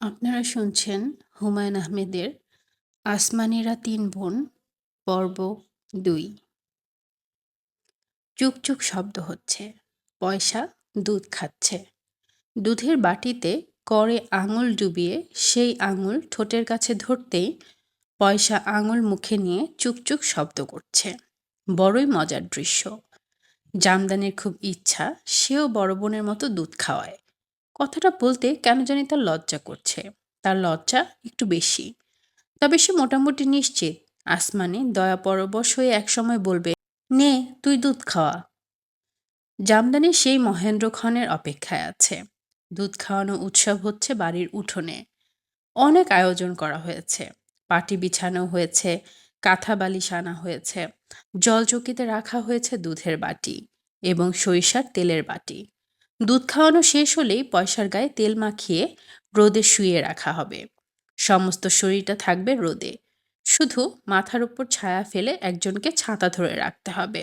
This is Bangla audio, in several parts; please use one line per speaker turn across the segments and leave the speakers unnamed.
আপনারা শুনছেন হুমায়ুন আহমেদের আসমানিরা তিন বোন, পর্ব দুই। চুকচুক শব্দ হচ্ছে, পয়সা দুধ খাচ্ছে। দুধের বাটিতে করে আঙুল ডুবিয়ে সেই আঙুল ঠোঁটের কাছে ধরতেই পয়সা আঙুল মুখে নিয়ে চুকচুক শব্দ করছে। বড়ই মজার দৃশ্য। জামদানির খুব ইচ্ছা, সেও বড় বোনের মতো দুধ খাওয়ায়। কথাটা বলতে কেন জানি তার লজ্জা করছে। তার লজ্জা একটু বেশি। তবে সে মোটামুটি নিশ্চিত। আসমানে দয়া পরবশ হয়ে একসময় বলবে, নে, তুই দুধ খাওয়া। জামদানি সেই মহেন্দ্র খনের অপেক্ষায় আছে। দুধ খাওয়ানো উৎসব হচ্ছে বাড়ির উঠোনে। অনেক আয়োজন করা হয়েছে। পাটি বিছানো হয়েছে, কাঁথা বালিশ আনা হয়েছে, জলচকিতে রাখা হয়েছে দুধের বাটি এবং সরিষার তেলের বাটি। দুধ খাওয়ানো শেষ হলেই পয়সার গায়ে তেল মাখিয়ে রোদে শুয়ে রাখা হবে। সমস্ত শরীরটা থাকবে রোদে। শুধু মাথার উপর ছায়া ফেলে একজনকে ছাতা ধরে রাখতে হবে।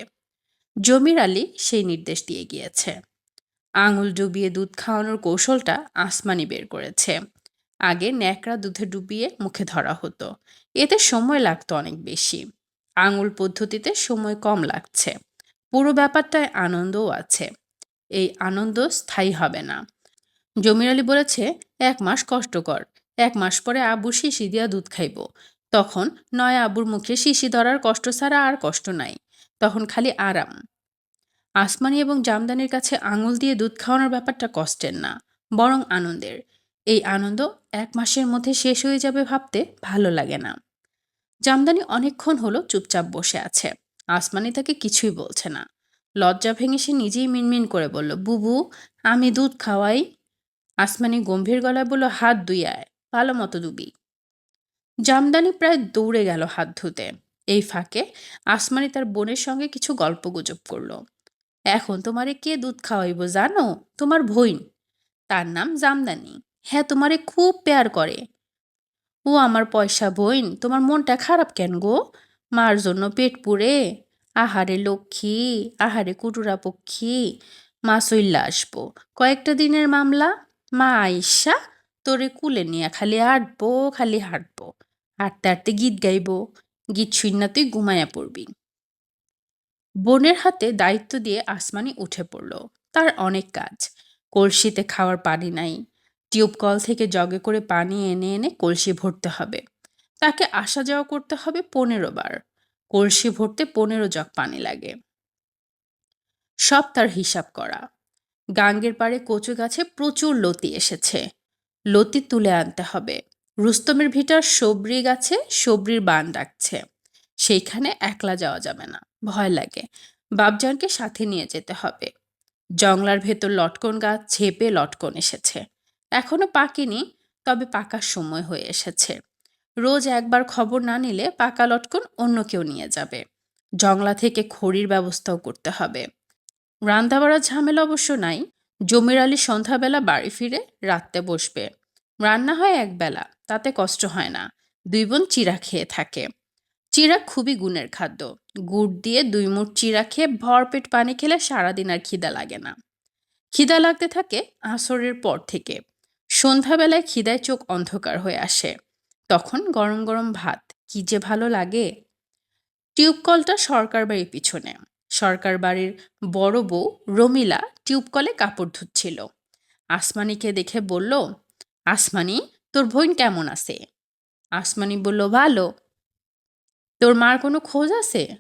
জমির আলী সেই নির্দেশ দিয়ে গিয়েছে। আঙুল ডুবিয়ে দুধ খাওয়ানোর কৌশলটা আসমানি বের করেছে। আগে ন্যাকড়া দুধে ডুবিয়ে মুখে ধরা হতো। এতে সময় লাগতো অনেক বেশি। আঙুল পদ্ধতিতে সময় কম লাগছে। পুরো ব্যাপারটায় আনন্দও আছে। এই আনন্দ স্থায়ী হবে না। জমির আলী বলেছে, এক মাস কষ্টকর। এক মাস পরে আবু শিশি দিয়া দুধ খাইব। তখন নয় আবুর মুখে শিশি ধরার কষ্ট ছাড়া আর কষ্ট নাই। তখন খালি আরাম। আসমানি এবং জামদানির কাছে আঙুল দিয়ে দুধ খাওয়ানোর ব্যাপারটা কষ্টের না, বরং আনন্দের। এই আনন্দ এক মাসের মধ্যে শেষ হয়ে যাবে ভাবতে ভালো লাগে না। জামদানি অনেকক্ষণ হলো চুপচাপ বসে আছে। আসমানি তাকে কিছুই বলছে না। লজ্জা ভেঙে সে নিজেই মিনমিন করে বলল, বুবু, আমি দুধ খাওয়াই? আসমানি গম্ভীর গলায় বলল, হাত দুই আয় ভালো মতো দুবি জামদানি প্রায় দৌড়ে গেল হাত ধুতে। এই ফাঁকে আসমানি তার বোনের সঙ্গে কিছু গল্প গুজব করল। এখন তোমারে কে দুধ খাওয়াইব জানো? তোমার ভইন। তার নাম জামদানি। হ্যাঁ তোমারে খুব পেয়ার করে। ও আমার পয়সা বইন তোমার মনটা খারাপ কেন গো? মার জন্য পেট পুড়ে। আহারে লক্ষ্মী, আহারে কুটুরা পক্ষী মা চইল্লা আসব। কয়েকটা দিনের মামলা, মা আইসা তোরে কুলে নিয়ে খালি হাঁটবো খালি হাঁটবো। হাঁটতে হাঁটতে গীত গাইবো, গীত শুননা তুই ঘুমাইয়া পড়বি। বোনের হাতে দায়িত্ব দিয়ে আসমানি উঠে পড়ল। তার অনেক কাজ। কলসিতে খাওয়ার পানি নাই। টিউব কল থেকে জগে করে পানি এনে এনে কলসি ভরতে হবে। তাকে আসা যাওয়া করতে হবে পনেরো বার। কলসি ভরতে পনেরো জগ পানি লাগে। সব তার হিসাব করা। গাঙ্গের পাড়ে কচু গাছে প্রচুর লতি এসেছে। লতি তুলে আনতে হবে। রুস্তমের ভিটার সবরি গাছে সবরির বান ডাকছে। সেইখানে একলা যাওয়া যাবে না। ভয় লাগে। বাবজানকে সাথে নিয়ে যেতে হবে। জংলার ভেতর লটকন গাছ ছেপে লটকন এসেছে। এখনও পাকেনি, তবে পাকার সময় হয়ে এসেছে। রোজ একবার খবর না নিলে পাকা লটকন অন্য কেউ নিয়ে যাবে। জংলা থেকে খড়ির ব্যবস্থাও করতে হবে। রান্না বাড়ার ঝামেলা অবশ্য নাই। জমির আলী সন্ধ্যাবেলা বাড়ি ফিরে রাত্রে বসবে। রান্না হয় একবেলা তাতে কষ্ট হয় না। দুই বোন চিরা খেয়ে থাকে। চিরা খুবই গুণের খাদ্য। গুড় দিয়ে দুই মুঠ চিরা খেয়ে ভরপেট পানি খেলে সারাদিন আর খিদা লাগে না। খিদা লাগতে থাকে আসরের পর থেকে। সন্ধ্যাবেলায় খিদায় চোখ অন্ধকার হয়ে আসে। তখন গরম গরম ভাত, কি যে ভালো লাগে। টিউবকলটা সরকার বাড়ির পিছনে। সরকার বাড়ির বড় বউ রমিলা টিউবকলে কাপড় ধুচ্ছিল। আসমানিকে দেখে বলল, আসমানি, তোর বোন কেমন আছে? আসমানি বলল, ভালো। তোর মার কোনো খোঁজ আছে?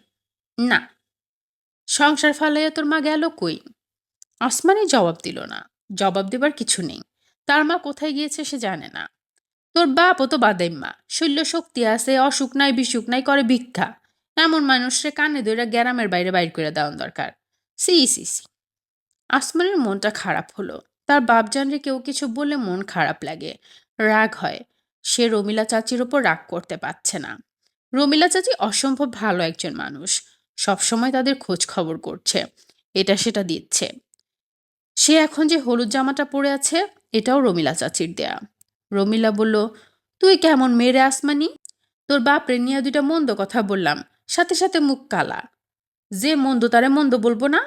না। সংসার ফালাইয়া তোর মা গেল কই? আসমানি জবাব দিল না। জবাব দেবার কিছু নেই। তার মা কোথায় গিয়েছে সে জানে না। তোর বাপও তো বাদাইম্মা। শৈল্য শক্তি আছে, অসুখ নাই, বিসুখ নাই, করে ভিক্ষা। এমন মানুষরে কানে ধরে গ্যারামের বাইরে বাইর করে দেওয়ার দরকার। সি সি সি। আসমানের মনটা খারাপ হলো। তার বাপ বাপজানরে কেউ কিছু বললে মন খারাপ লাগে। রাগ হয়। সে রমিলা চাচির ওপর রাগ করতে পারছে না। রমিলা চাচি অসম্ভব ভালো একজন মানুষ। সবসময় তাদের খোঁজ খবর করছে। এটা সেটা দিচ্ছে। সে এখন যে হলুদ জামাটা পরে আছে, এটাও রমিলা চাচির দেয়া। রমিলা বলল, তুই কেমন মেরে আসমানি? তোর বাপরে নিয়ে দুইটা মন্দ কথা বললাম, সাথে সাথে মুখ কালা। যে মন্দ তারে মন্দ বলব না?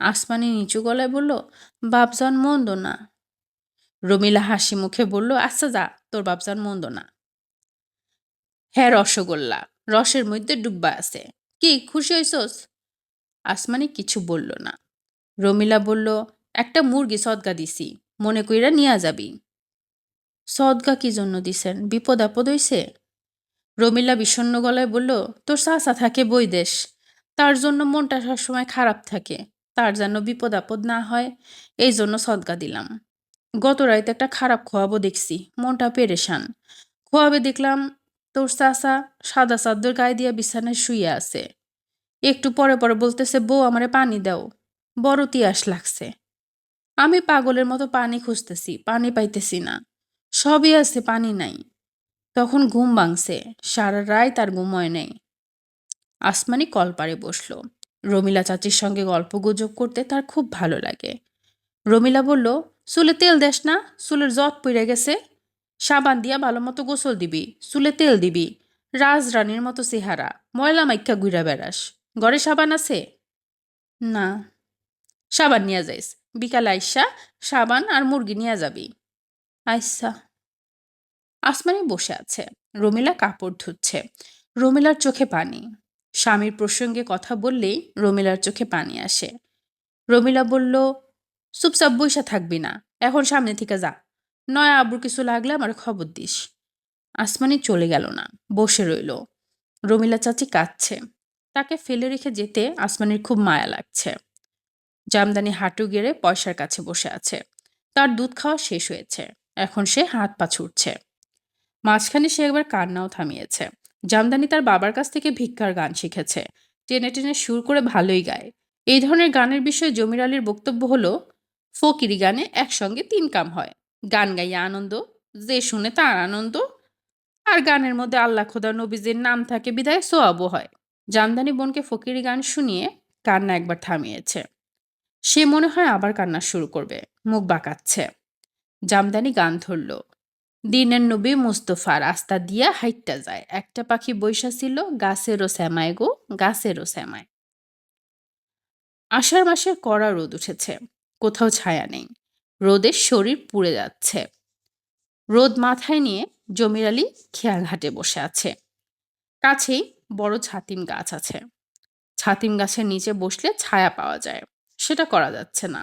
আসমানি নিচু গলায় বলল, বাপজান মন্দ না। রমিলা হাসি মুখে বলল আচ্ছা যা, তোর বাপজান মন্দ না। হ্যাঁ রসগোল্লা, রসের মধ্যে ডুব্বা আছে। কি, খুশি হইছস? আসমানি কিছু বলল না। রমিলা বলল, একটা মুরগি সদগা দিছি, মনে কইরা নিয়া যাবি। সদগা কি জন্য দিছেন? বিপদ আপদ হইছে? রমিলা বিষণ্ণ গলায় বলল, তোর চাচা থাকে বৈদেশ তার জন্য মনটা সবসময় খারাপ থাকে। তার যেন বিপদ আপদ না হয়, এই জন্য সদগা দিলাম। গত রাইতে একটা খারাপ খোয়াবো দেখছি। মনটা পেরেশান। খোয়াবে দেখলাম, তোর চাচা সাদা চাদর গায়ে দিয়া বিছানায় শুয়ে আছে। একটু পরে পরে বলতেছে, বউ, আমারে পানি দাও। বড় তিয়াস লাগছে। আমি পাগলের মতো পানি খুঁজতেছি, পানি পাইতেছি না। সবই আছে, পানি নাই। তখন ঘুম ভাঙছে, সারা রায় তার ঘুম হয় নাই। আসমানি কলপারে বসল। রমিলা চাচির সঙ্গে গল্প গুজব করতে তার খুব ভালো লাগে। রমিলা বলল, চুলে তেল দেস না, চুলের জট পড়ে গেছে। সাবান দিয়া ভালো মতো গোসল দিবি, চুলে তেল দিবি। রাজ রাজরানীর মতো চেহারা, ময়লা মাইক্কা ঘুরা বেড়াস। ঘরে সাবান আছে? না। সাবান নিয়ে যাইস। বিকাল আইসা সাবান আর মুরগি নিয়ে যাবি। আইসা। আসমানি বসে আছে। রমিলা কাপড় ধুচ্ছে। রমিলার চোখে পানি। স্বামীর প্রসঙ্গে কথা বললেই রমিলার চোখে পানি আসে। রমিলা বলল, চুপচাপ বইসা থাকবি না, এখন সামনে থেকে যা। নয় আব্বুর কিছু লাগলে আমার খবর দিস। আসমানি চলে গেল না, বসে রইল। রমিলা চাচি কাঁদছে। তাকে ফেলে রেখে যেতে আসমানির খুব মায়া লাগছে। জামদানি হাঁটু গেড়ে পয়সার কাছে বসে আছে। তার দুধ খাওয়া শেষ হয়েছে। এখন সে হাত পা ছুটছে মাঝখানে সে একবার কান্নাও থামিয়েছে। জামদানি তার বাবার কাছ থেকে ভিক্ষার গান শিখেছে। টেনে টেনে সুর করে ভালোই গায়। এই ধরনের গানের বিষয়ে জমির আলীর বক্তব্য হলো, ফকিরি গানে একসঙ্গে তিন কাম হয়। গান গাইয়া আনন্দ, যে শুনে তার আনন্দ। আর গানের মধ্যে আল্লাহ খোদা নবীজের নাম থাকে বিদায় সোয়াবও হয়। জামদানি বোনকে ফকিরি গান শুনিয়ে কান্না একবার থামিয়েছে। সে মনে হয় আবার কান্না শুরু করবে। মুখ বাঁকাচ্ছে। জামদানি গান ধরল। দিনের নবী মুস্তফা রাস্তা দিয়া হাইটটা যায়। একটা পাখি বৈশা ছিল, গাছেরও শ্যামায় গো, গাছেরও শ্যামায় আষাঢ় মাসের কড়া রোদ উঠেছে, কোথাও ছায়া নেই। রোদের শরীর পুড়ে যাচ্ছে। রোদ মাথায় নিয়ে জমির আলী খেয়াঘাটে বসে আছে। কাছেই বড় ছাতিম গাছ আছে। ছাতিম গাছের নিচে বসলে ছায়া পাওয়া যায়। সেটা করা যাচ্ছে না।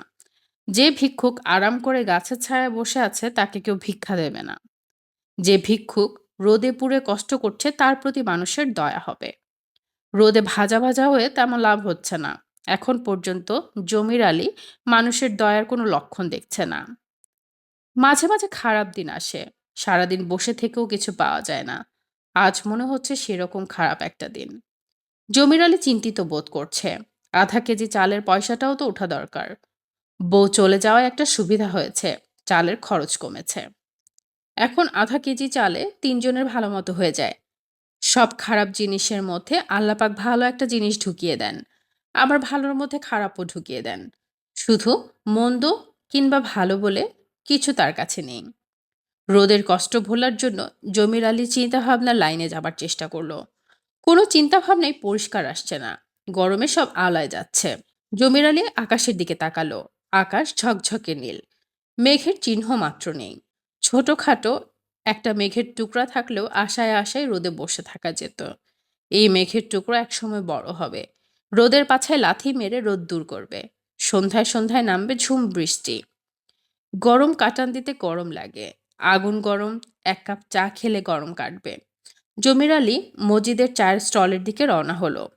যে ভিক্ষুক আরাম করে গাছের ছায়ায় বসে আছে, তাকে কেউ ভিক্ষা দেবে না। যে ভিক্ষুক রোদে পুড়ে কষ্ট করছে, তার প্রতি মানুষের দয়া হবে। রোদে ভাজা ভাজা হয়ে তেমন লাভ হচ্ছে না। এখন পর্যন্ত জমির আলী মানুষের দয়ার কোনো লক্ষণ দেখছে না। মাঝে মাঝে খারাপ দিন আসে। সারাদিন বসে থেকেও কিছু পাওয়া যায় না। আজ মনে হচ্ছে সেরকম খারাপ একটা দিন। জমির আলী চিন্তিত বোধ করছে। আধা কেজি চালের পয়সাটাও তো ওঠা দরকার। বউ চলে যাওয়ায় একটা সুবিধা হয়েছে। চালের খরচ কমেছে। এখন আধা কেজি চালে তিনজনের ভালো মতো হয়ে যায়। সব খারাপ জিনিসের মধ্যে আল্লাপাক ভালো একটা জিনিস ঢুকিয়ে দেন, আবার ভালোর মধ্যে খারাপও ঢুকিয়ে দেন। শুধু মন্দ কিংবা ভালো বলে কিছু তার কাছে নেই। রোদের কষ্ট ভোলার জন্য জমির আলী চিন্তাভাবনার লাইনে যাবার চেষ্টা করল। কোনো চিন্তাভাবনাই পরিষ্কার আসছে না। গরমে সব আলায় যাচ্ছে। জমির আলী আকাশের দিকে তাকালো। আকাশ ঝকঝকে নীল। মেঘের চিহ্ন মাত্র নেই। ছোটখাটো একটা মেঘের টুকরা থাকলেও আশায় আশায় রোদে বসে থাকা যেত। এই মেঘের টুকরো একসময় বড় হবে। রোদের পাছায় লাথি মেরে রোদ দূর করবে। সন্ধ্যায় সন্ধ্যায় নামবে ঝুম বৃষ্টি। গরম কাটান দিতে গরম লাগে। আগুন গরম, এক কাপ চা খেলে গরম কাটবে। জমির আলী মজিদের চায়ের স্টলের দিকে রওনা হলো।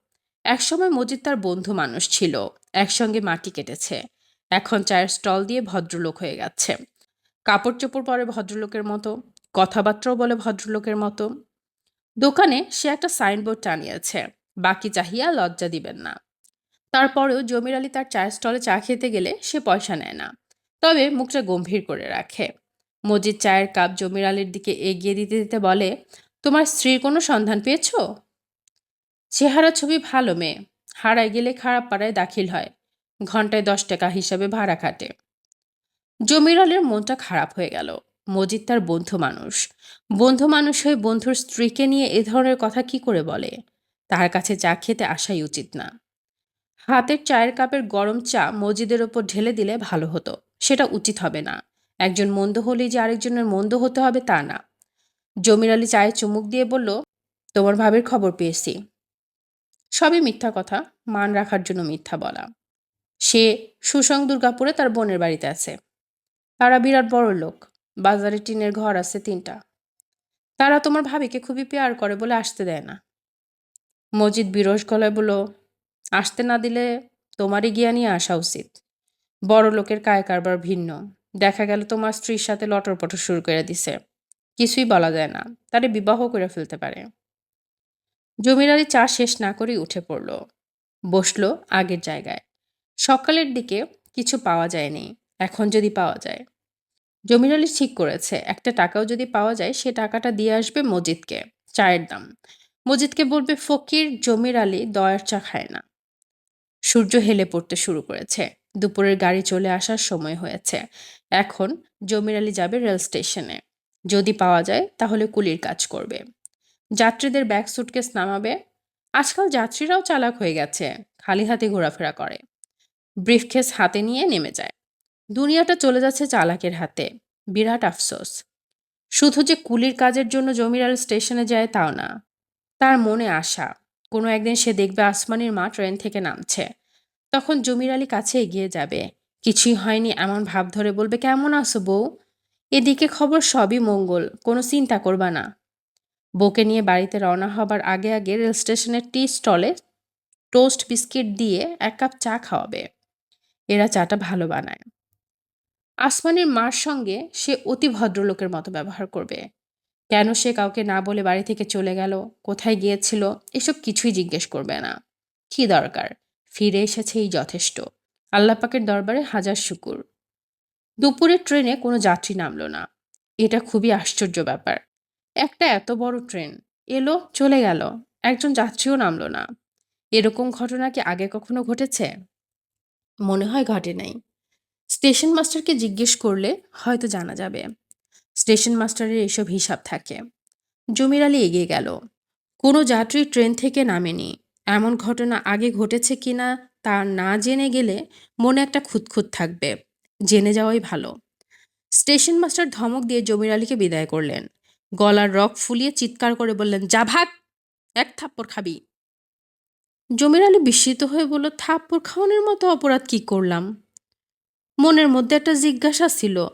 একসময় মজিদ তার বন্ধু মানুষ ছিল। একসঙ্গে মাটি কেটেছে। এখন চায়ের স্টল দিয়ে ভদ্রলোক হয়ে গেছে। কাপড় চোপড় পরে ভদ্রলোকের মতো, কথাবার্তাও বলে ভদ্রলোকের মতো। দোকানে সে একটা সাইনবোর্ড টানিয়েছে, বাকি চাহিয়া লজ্জা দিবেন না। তারপরেও জমির আলী তার চায়ের স্টলে চা খেতে গেলে সে পয়সা নেয় না। তবে মুখটা গম্ভীর করে রাখে। মজিদ চায়ের কাপ জমির আলীর দিকে এগিয়ে দিতে দিতে বলে, তোমার স্ত্রীর কোনো সন্ধান পেয়েছ? চেহারা ছবি ভালো মেয়ে। হারায় গেলে খারাপ পাড়ায় দাখিল হয়। ঘন্টায় দশ টাকা হিসাবে ভাড়া খাটে। জমির আলীর মনটা খারাপ হয়ে গেল। মজিদ তার বন্ধু মানুষ। বন্ধু মানুষ হয়ে বন্ধুর স্ত্রীকে নিয়ে এ ধরনের কথা কি করে বলে? তার কাছে চা খেতে আসাই উচিত না। হাতের চায়ের কাপের গরম চা মজিদের ওপর ঢেলে দিলে ভালো হতো। সেটা উচিত হবে না। একজন মন্দ হলেই যে আরেকজনের মন্দ হতে হবে তা না। জমির আলী চায়ে চুমুক দিয়ে বলল, তোমার ভাবের খবর পেয়েছি। সবই মিথ্যা কথা। মান রাখার জন্য মিথ্যা বলা। সে সুসং দুর্গাপুরে তার বোনের বাড়িতে আছে। তারা বিরাট বড় লোক। বাজারে টিনের ঘর আছে তিনটা। তারা তোমার ভাবিকে খুবই পেয়ার করে বলে আসতে দেয় না। মজিদ বিরস গলায় বলল, আসতে না দিলে তোমারই গিয়া নিয়ে আসা উচিত। বড় লোকের কায় কারবার ভিন্ন। দেখা গেল তোমার স্ত্রীর সাথে লটর পটর শুরু করে দিছে। কিছুই বলা যায় না। তারে বিবাহ করে ফেলতে পারে। জমির আলী চা শেষ না করেই উঠে পড়ল। বসল আগের জায়গায়। সকালের দিকে কিছু পাওয়া যায়নি। এখন যদি পাওয়া যায়। জমির আলী ঠিক করেছে, একটা টাকাও যদি পাওয়া যায়, সে টাকাটা দিয়ে আসবে মজিদকে, চায়ের দাম। মজিদকে বলবে, ফকির, জমির আলী দয়ার চা খায় না। সূর্য হেলে পড়তে শুরু করেছে। দুপুরের গাড়ি চলে আসার সময় হয়েছে। এখন জমির আলী যাবে রেল স্টেশনে। যদি পাওয়া যায়, তাহলে কুলির কাজ করবে। যাত্রীদের ব্যাগ সুটকেস নামাবে। আজকাল যাত্রীরাও চালাক হয়ে গেছে, খালি হাতে ঘোরাফেরা করে। ব্রিফকেস হাতে নিয়ে নেমে যায়। দুনিয়াটা চলে যাচ্ছে চালাকের হাতে। বিরাট আফসোস। শুধু যে কুলির কাজের জন্য জমিরাল স্টেশনে যায় তাও না। তার মনে আশা, কোনো একদিন সে দেখবে আসমানির মা ট্রেন থেকে নামছে। তখন জমির আলী কাছে এগিয়ে যাবে। কিছুই হয়নি এমন ভাব ধরে বলবে, কেমন আছো বউ? এদিকে খবর সবই মঙ্গল, কোনো চিন্তা করবা না। বউকে নিয়ে বাড়িতে রওনা হবার আগে আগে রেল স্টেশনের টি স্টলে টোস্ট বিস্কিট দিয়ে এক কাপ চা খাওয়াবে। এরা চাটা ভালো বানায়। আসমানের মার সঙ্গে সে অতি ভদ্রলোকের মতো ব্যবহার করবে। কেন সে কাউকে না বলে বাড়ি থেকে চলে গেল, কোথায় গিয়েছিল, এসব কিছুই জিজ্ঞেস করবে না। কি দরকার? ফিরে এসেছে এই যথেষ্ট আল্লাপাকের দরবারে হাজার শুকুর। দুপুরের ট্রেনে কোনো যাত্রী নামলো না। এটা খুবই আশ্চর্য ব্যাপার। একটা এত বড় ট্রেন, এলো, চলে গেল, একজন যাত্রীও নামলো না। এরকম ঘটনা কি আগে কখনো ঘটেছে? মনে হয় ঘটে নাই। স্টেশন মাস্টারকে জিজ্ঞেস করলে হয়তো জানা যাবে। স্টেশন মাস্টারের এসব হিসাব থাকে। জমির আলী এগিয়ে গেল। কোনো যাত্রী ট্রেন থেকে নামেনি। এমন ঘটনা আগে ঘটেছে কিনা তা না জেনে গেলে মনে একটা খুঁতখুত থাকবে। জেনে যাওয়াই ভালো। স্টেশন মাস্টার ধমক দিয়ে জমির আলীকে বিদায় করলেন। গলার রক ফুলিয়ে চিৎকার করে বললেন, যা ভাগ এক থাপ্পড় খাবি। জমির আলী বিস্মিত হয়ে বলল, থাপ্পড় খাওয়ানোর মতো অপরাধ কি করলাম? মনের মধ্যে একটা জিজ্ঞাসা ছিল।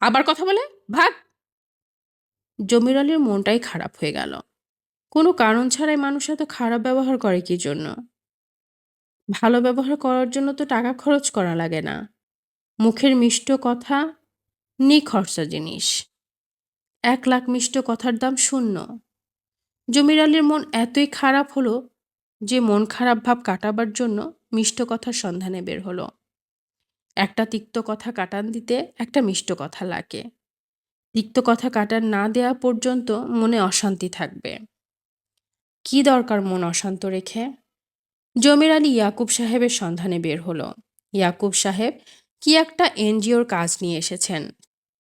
আবার কথা বলে, ভাগ। জমির আলীর মনটাই খারাপ হয়ে গেল। কোনো কারণ ছাড়াই মানুষ এত খারাপ ব্যবহার করে কি জন্য? ভালো ব্যবহার করার জন্য তো টাকা খরচ করা লাগে না। মুখের মিষ্ট কথা নিখরচা জিনিস। এক লাখ মিষ্ট কথার দাম শূন্য। জমির আলীর মন এতই খারাপ হলো যে মন খারাপ ভাব কাটাবার জন্য মিষ্ট কথার সন্ধানে বের হলো। একটা তিক্ত কথা কাটান দিতে একটা মিষ্ট কথা লাগে। তিক্ত কথা কাটান না দেয়া পর্যন্ত মনে অশান্তি থাকবে। কি দরকার মন অশান্ত রেখে? জমির আলী ইয়াকুব সাহেবের সন্ধানে বের হলো। ইয়াকুব সাহেব, কি একটা এনজিওর কাজ নিয়ে এসেছেন।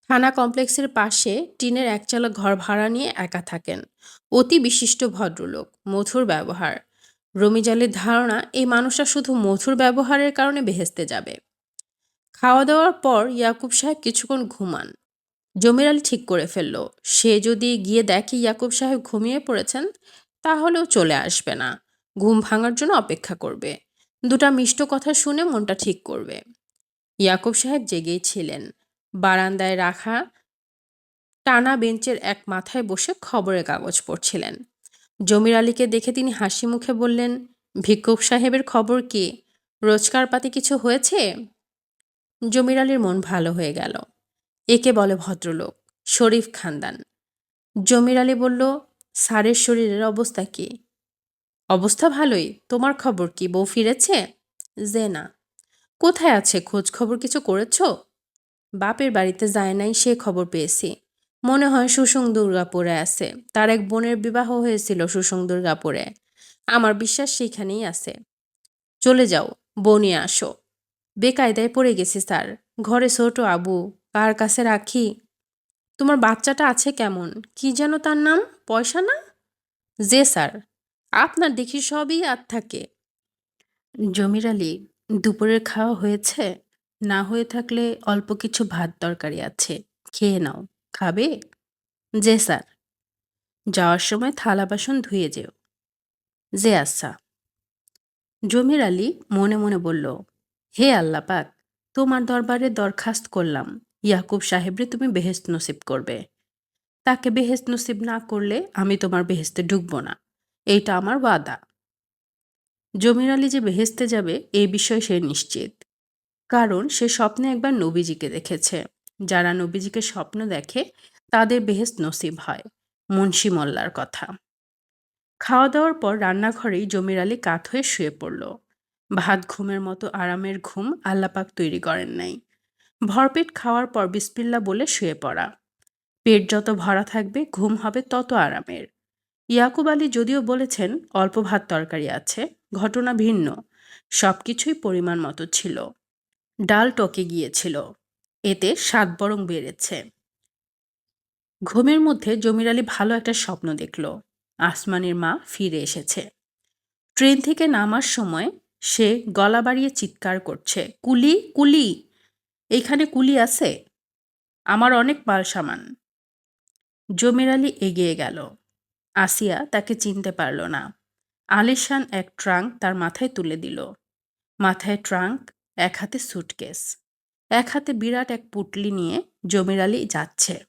থানা কমপ্লেক্সের পাশে টিনের একচালা ঘর ভাড়া নিয়ে একা থাকেন। অতি বিশিষ্ট ভদ্রলোক, মধুর ব্যবহার। রমিজালের ধারণা, এই মানুষটা শুধু মধুর ব্যবহারের কারণে বেহেস্তে যাবে। খাওয়া দাওয়ার পর ইয়াকুব সাহেব কিছুক্ষণ ঘুমান। জমির আলী ঠিক করে ফেলল, সে যদি গিয়ে দেখে ইয়াকুব সাহেব ঘুমিয়ে পড়েছেন, তাহলেও চলে আসবে না। ঘুম ভাঙার জন্য অপেক্ষা করবে। দুটা মিষ্ট কথা শুনে মনটা ঠিক করবে। ইয়াকুব সাহেব জেগেই ছিলেন। বারান্দায় রাখা টানা বেঞ্চের এক মাথায় বসে খবরের কাগজ পড়ছিলেন। জমির আলীকে দেখে তিনি হাসি মুখে বললেন, ভিক্ষুক সাহেবের খবর কি? রোজগার পাতি কিছু হয়েছে? জমির আলীর মন ভালো হয়ে গেল। একে বলে ভদ্রলোক, শরীফ খানদান। জমির আলী বলল, স্যারের শরীরের অবস্থা কি? অবস্থা ভালোই। তোমার খবর কি? বউ ফিরেছে? যে না। কোথায় আছে? খোঁজ খবর কিছু করেছ? বাপের বাড়িতে যায় নাই, সে খবর পেয়েছি। মনে হয় সুসং দুর্গাপুরে আছে। তার এক বোনের বিবাহ হয়েছিল সুসং দুর্গাপুরে। আমার বিশ্বাস সেইখানেই আছে। চলে যাও বনে আসো। বেকায়দায় পড়ে গেছি স্যার ঘরে ছোট আবু, কার কাছে রাখি? তোমার বাচ্চাটা আছে কেমন? কি যেন তার নাম? পয়সা না? যে স্যার, আপনার দেখি সবই আর থাকে। জমির আলী, দুপুরের খাওয়া হয়েছে? না হয়ে থাকলে অল্প কিছু ভাত তরকারি আছে। খেয়ে নাও। খাবে? যে স্যার, যাওয়ার সময় থালা বাসন ধুয়ে যেও। যে আচ্ছা। জমির আলী মনে মনে বলল হে আল্লাহ পাক, তোমার দরবারে দরখাস্ত করলাম, ইয়াকুব সাহেবরে তুমি বেহেস্ত নসিব করবে। তাকে বেহেস্ত নসিব না করলে আমি তোমার বেহেস্তে ঢুকবো না, এইটা আমার ওয়াদা। জমির আলী যে বেহেস্তে যাবে এই বিষয়ে সে নিশ্চিত। কারণ সে স্বপ্নে একবার নবীজিকে দেখেছে। যারা নবীজিকে স্বপ্ন দেখে, তাদের বেহেস্ত নসিব হয়, মুন্সি মোল্লার কথা। খাওয়া দাওয়ার পর রান্নাঘরেই জমির আলী কাত হয়ে শুয়ে পড়ল। ভাত, ঘুমের মতো আরামের ঘুম আল্লাপাক তৈরি করেন নাই। ভরপেট খাওয়ার পর বিসপিল্লা বলে শুয়ে পড়া। পেট যত ভরা থাকবে, ঘুম হবে তত আরামের। ইয়াকুব আলী যদিও বলেছেন, অল্প ভাত তরকারি আছে, ঘটনা ভিন্ন, সবকিছুই পরিমাণ মতো ছিল। ডাল টকে গিয়েছিল, এতে স্বাদ বরং বেড়েছে। ঘুমের মধ্যে জমির আলী ভালো একটা স্বপ্ন দেখল, আসমানের মা ফিরে এসেছে। ট্রেন থেকে নামার সময় সে গলা বাড়িয়ে চিৎকার করছে, কুলি কুলি, এইখানে কুলি আছে? আমার অনেক মাল সামান। জমির আলী এগিয়ে গেল। আসিয়া তাকে চিনতে পারল না। আলিশান এক ট্রাঙ্ক তার মাথায় তুলে দিল। মাথায় ট্রাঙ্ক, এক হাতে সুটকেস, এক হাতে বিরাট এক পুটলি নিয়ে জমির আলী যাচ্ছে।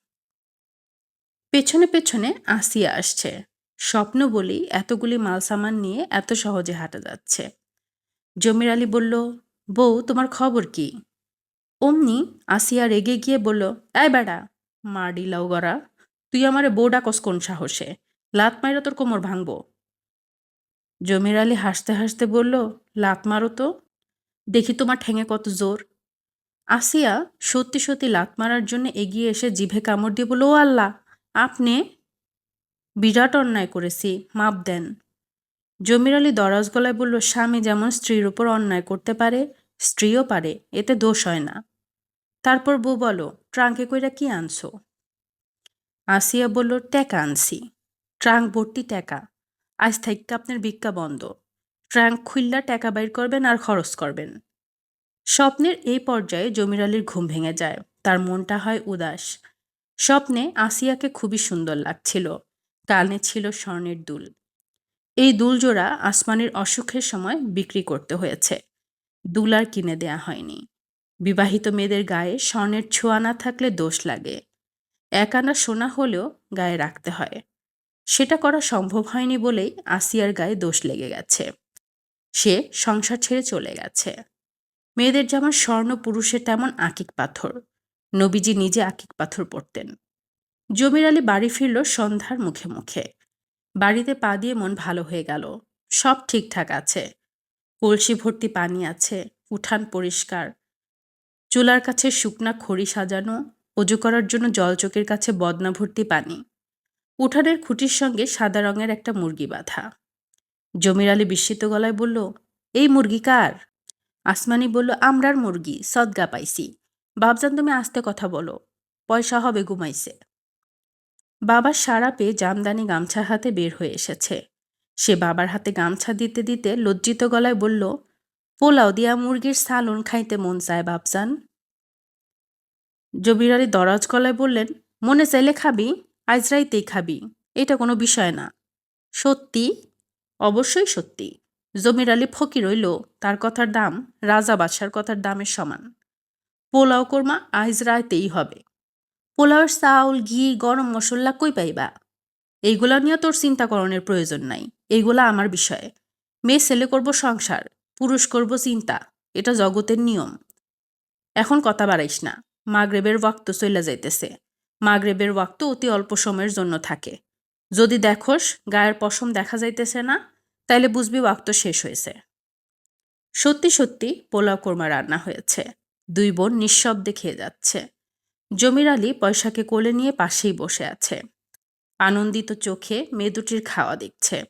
পেছনে পেছনে আসিয়া আসছে। স্বপ্ন বলি এতগুলি মালসামান নিয়ে এত সহজে হাঁটা যাচ্ছে। জমির আলী বলল, বউ, তোমার খবর কি? অমনি আসিয়া রেগে গিয়ে বলল, এই বেড়া মা ডিলাও গড়া, তুই আমারে বউ ডাকস কোন সাহসে? লাত মাইরা তোর কোমর ভাঙবো? জমির আলী হাসতে হাসতে বলল, লাত মারো তো, দেখি তোমার ঠেঙে কত জোর? আসিয়া সত্যি সত্যি লাত মারার জন্য এগিয়ে এসে জিভে কামড় দিয়ে বলল, ও আল্লাহ, আপনি বিরাট অন্যায় করেছি, মাপ দেন। জমির আলী দরাজ গলায় বলল, স্বামী যেমন স্ত্রীর উপর অন্যায় করতে পারে, স্ত্রীও পারে, এতে দোষ হয় না। তারপর বউ বলো, ট্রাঙ্কে কইরা কি আনছো? আসিয়া বলল, ট্যাকা আনছি। ট্রাঙ্ক ভর্তি ট্যাকা। আজ থাইকা আপনার ভিক্ষা বন্ধ। ট্রাঙ্ক খুললা টাকা বাইর করবেন আর খরচ করবেন। স্বপ্নের এই পর্যায়ে জমির আলীর ঘুম ভেঙে যায়। তার মনটা হয় উদাস। স্বপ্নে আসিয়াকে খুবই সুন্দর লাগছিল। কানে ছিল স্বর্ণের দুল। এই দুলজোড়া আসমানের অসুখের সময় বিক্রি করতে হয়েছে। দুল আর কিনে দেয়া হয়নি। বিবাহিত মেয়েদের গায়ে স্বর্ণের ছোঁয়া না থাকলে দোষ লাগে। এক আনা সোনা হলেও গায়ে রাখতে হয়। সেটা করা সম্ভব হয়নি বলেই আসিয়ার গায়ে দোষ লেগে গেছে। সে সংসার ছেড়ে চলে গেছে। মেয়েদের যেমন স্বর্ণ পুরুষের তেমন আকিক পাথর। নবীজি নিজে আকিক পাথর পড়তেন জমির আলী বাড়ি ফিরল সন্ধ্যার মুখে মুখে। বাড়িতে পা দিয়ে মন ভালো হয়ে গেল। সব ঠিকঠাক আছে। কলসি ভর্তি পানি আছে, উঠান পরিষ্কার। চুলার কাছে শুকনা খড়ি সাজানো, অজু করার জন্য জলচকের কাছে বদনা ভর্তি পানি। উঠানের খুঁটির সঙ্গে সাদা রঙের একটা মুরগি বাঁধা। জমির আলী বিস্মিত গলায় বলল, এই মুরগি কার? আসমানি বলল, আমরার মুরগি, সদগা পাইছি। বাবজান তুমি আস্তে কথা বলো। পয়সা হবে, ঘুমাইছে। বাবার সারা পেয়ে জামদানি গামছা হাতে বের হয়ে এসেছে। সে বাবার হাতে গামছা দিতে দিতে লজ্জিত গলায় বলল, পোলাও দিয়া মুরগির সালন খাইতে মন চায় বাবজান জবির আলী দরাজ গলায় বললেন, মনে চাইলে খাবি, আজ রাইতেই খাবি, এটা কোনো বিষয় না। সত্যি? অবশ্যই সত্যি। জমির আলী ফকির হইল, তার কথার দাম রাজা বাদশার কথার দামের সমান। পোলাও কোরমা, আজ রাইতেই হবে। পোলাওয়ের চাউল, ঘি, গরম মশলা কই পাইবা? এইগুলা নিয়ে তোর চিন্তা করণের প্রয়োজন নাই। এইগুলা আমার বিষয়ে। মেয়ে ছেলে করব সংসার, পুরুষ করব চিন্তা। এটা জগতের নিয়ম। এখন কথা বাড়াইস না। মাগরেবের ওয়াক্ত চইলা যাইতেছে। মাগরেবের ওয়াক্ত অতি অল্প সময়ের জন্য থাকে। যদি দেখোস গায়ের পশম দেখা যাইতেছে না, তাইলে বুঝবি ওয়াক্ত শেষ হয়েছে। সত্যি সত্যি পোলাও কোরমা রান্না হয়েছে। দুই বোন নিঃশব্দে খেয়ে যাচ্ছে। জমির আলী পয়সাকে কোলে নিয়ে পাশেই বসে আছে। আনন্দিত চোখে মেয়ে দুটির খাওয়া দেখছে।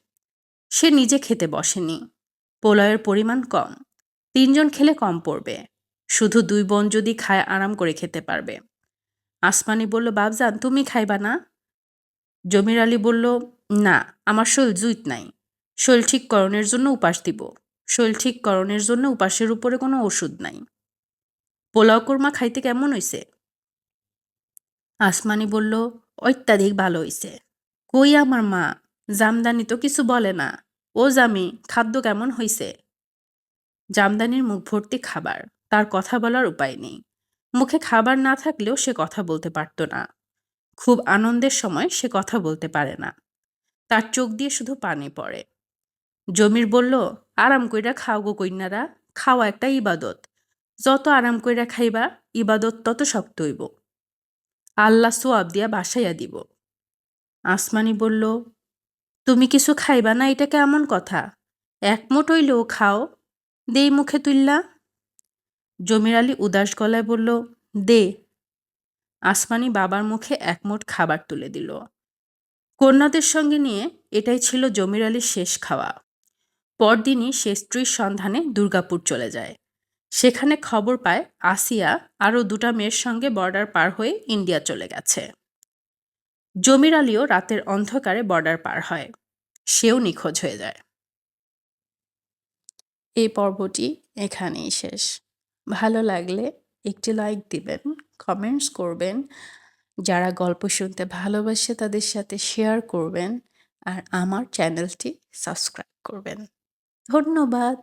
সে নিজে খেতে বসেনি। পোলাওয়ের পরিমাণ কম। তিনজন খেলে কম পড়বে। শুধু দুই বোন যদি খায় আরাম করে খেতে পারবে। আসমানি বলল বাবজান তুমি খাইবা না? জমির আলী বলল, না, আমার শৈল জুইত নাই। শৈল ঠিককরণের জন্য উপাস দিব। শৈল ঠিককরণের জন্য উপাসের উপরে কোনো ওষুধ নাই। পোলাও কোরমা খাইতে কেমন হইছে? আসমানি বলল, অত্যাধিক ভালো হইছে। কই আমার মা? জামদানি তো কিছু বলে না। ও জামি, খাদ্য কেমন হইছে? জামদানির মুখ ভর্তি খাবার, তার কথা বলার উপায় নেই। মুখে খাবার না থাকলেও সে কথা বলতে পারত না। খুব আনন্দের সময় সে কথা বলতে পারে না। তার চোখ দিয়ে শুধু পানি পড়ে। জমির বলল, আরাম কইরা খাও গো কইনারা খাওয়া একটা ইবাদত। যত আরাম কইরা খাইবা, ইবাদত তত শক্ত হইব। আল্লাহ সোয়াব দিয়া বাসাইয়া দিব। আসমানি বলল, তুমি কিছু খাইবা না, এটা কেমন কথা? একমুঠ হইলেও খাও। দেই মুখে তুললা জমির আলী উদাস গলায় বলল, দে। আসমানি বাবার মুখে এক মুঠ খাবার তুলে দিল। কন্যাদের সঙ্গে নিয়ে এটাই ছিল জমির আলীর শেষ খাওয়া। পরদিনই সে স্ত্রীর সন্ধানে দুর্গাপুর চলে যায়। সেখানে খবর পায় আসিয়া আরও দুটা মেয়ের সঙ্গে বর্ডার পার হয়ে ইন্ডিয়া চলে গেছে। জমির আলীও রাতের অন্ধকারে বর্ডার পার হয়। সেও নিখোঁজ হয়ে যায়। এই পর্বটি এখানেই শেষ। ভালো লাগলে একটি লাইক দিবেন কমেন্টস করবেন। যারা গল্প শুনতে ভালোবাসে তাদের সাথে শেয়ার করবেন। আর আমার চ্যানেলটি সাবস্ক্রাইব করবেন। ধন্যবাদ।